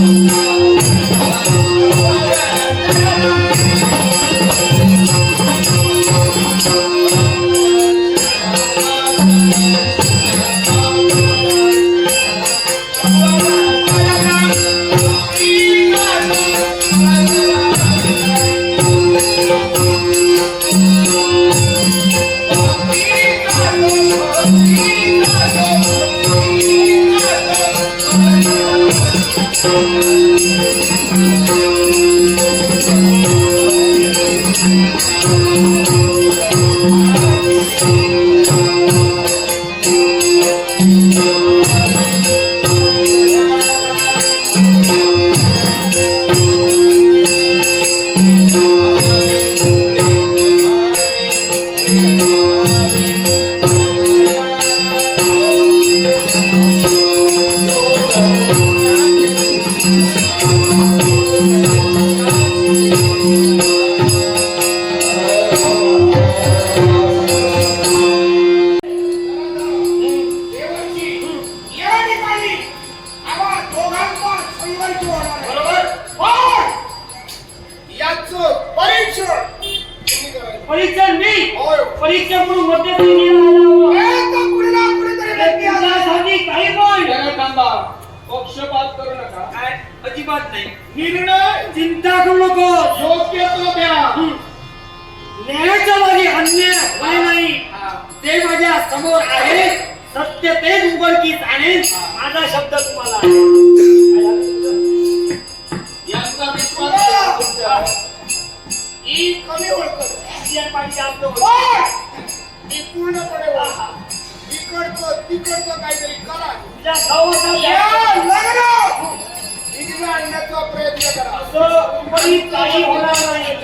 嗯。परीक्षण. मी? होय. परीक्षा म्हणून मध्यस्थी काही पण. थांबा. पक्षपात करू नका. काय? अजिबात नाही. निर्णय चिंता करू नको. योग्य तो द्या. न्यायाच्या मागे अन्याय होय नाही. ते माझ्यासमोर आहे. सत्य तेच उघडकीस आणेल. माझा शब्द तुम्हाला. आहे. यांचा विश्वास ही कमी ओळखत. मी पूर्णपणे. इकडचं तिकडचं काहीतरी करा. तुझ्या आणण्याचा प्रयत्न करा. काही होणार नाही.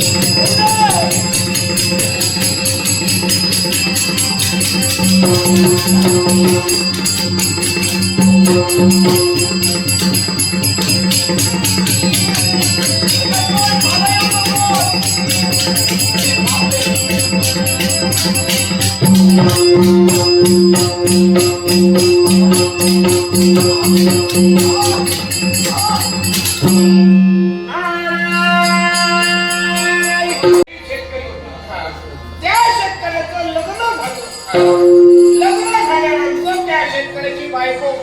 शेतकरी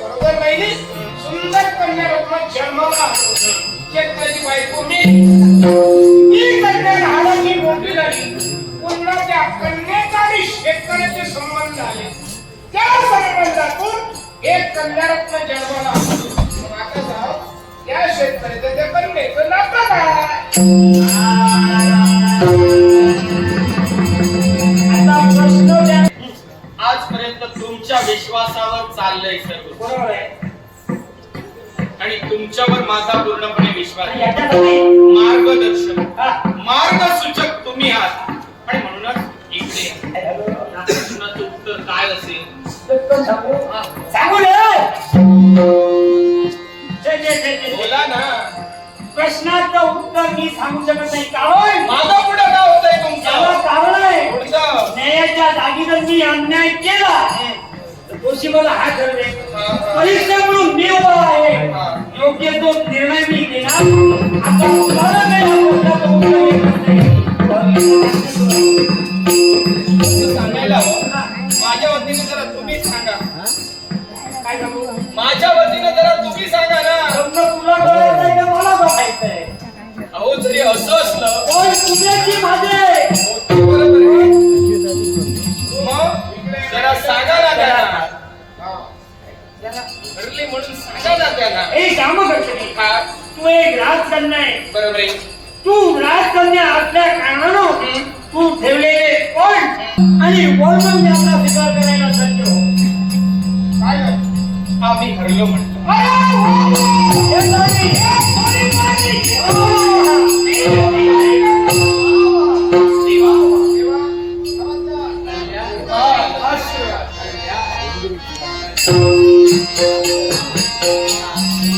बरोबर राहिली सुंदर कन्या रत्न जन्माला. शेतकऱ्याची बायको मी. ती कन्या लहानाची मोठी झाली. पुन्हा त्या कन्याचा आणि शेतकऱ्याचे संबंध आले. त्या संबंधातून एक कन्यारत्न जन्माला आता जाऊ त्या शेतकऱ्याचं त्या कन्येचं नातं काय आता प्रश्न द्या. आजपर्यंत तुमच्या विश्वासावर चाललंय सर्व. माझा पूर्णपणे विश्वास आहे. मार्गदर्शक हा. मार्गसूचक तुम्ही आहात. आणि म्हणूनच इकडे या. या प्रश्नाचं उत्तर काय असेल? सांगू बोला ना. प्रश्नाचं उत्तर मी सांगू शकत नाही. कारण माझा पुढे काय होतंय त्याला तुमचं कारण आहे. न्यायाच्या जागी जर मी अन्याय केला. तर दोषी मला हा ठरवे परीक्षा म्हणून मी उभा आहे. योग्य तो निर्णय मी घेणार. आता येत नाही. असं सांगायला हवं. माझ्या वतीने जरा तुम्ही सांगा. काय सांगू? माझ्या वतीने जरा तुम्ही सांगा ना. तुला करायचंय का मला बघायचंय अहो जरी असं असलं तुम्ही माझे ना त्याला हे काम करते हा तू एक राजकन्या आहे बरोबर आहे तू राजकन्या असल्या कारणानं तू ठेवलेले पण आणि बोलून मी आपला स्वीकार करायला सज्ज हो. काय झालं? आम्ही ठरलो म्हणतो हे नाही,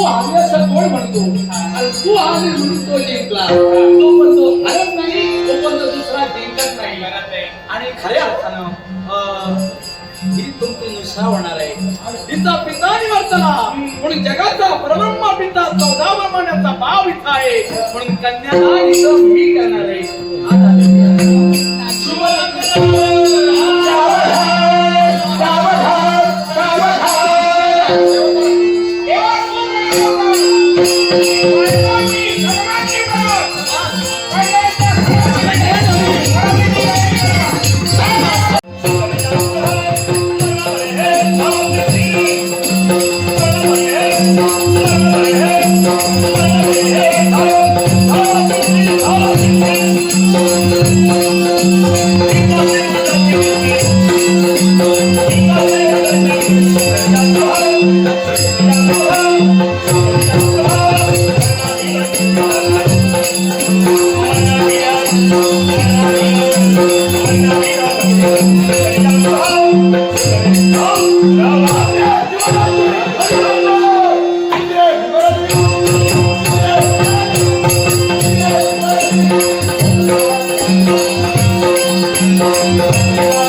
तू हवे असं कोण म्हणतो? आणि तू हवे म्हणून तो जिंकला. तो पण तो हरत नाही तो पण तो दुसरा जिंकत नाही. म्हणत आणि खऱ्या अर्थानं ही तुमची नुसरा होणार आहे. तिचा पिता निवर्तला. म्हणून जगाचा परब्रह्मा पिता चौदा ब्रह्मांडाचा भाव इथं आहे. म्हणून कन्यादान इथं मी करणार आहे. आता Thank you.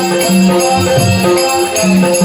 Thank you.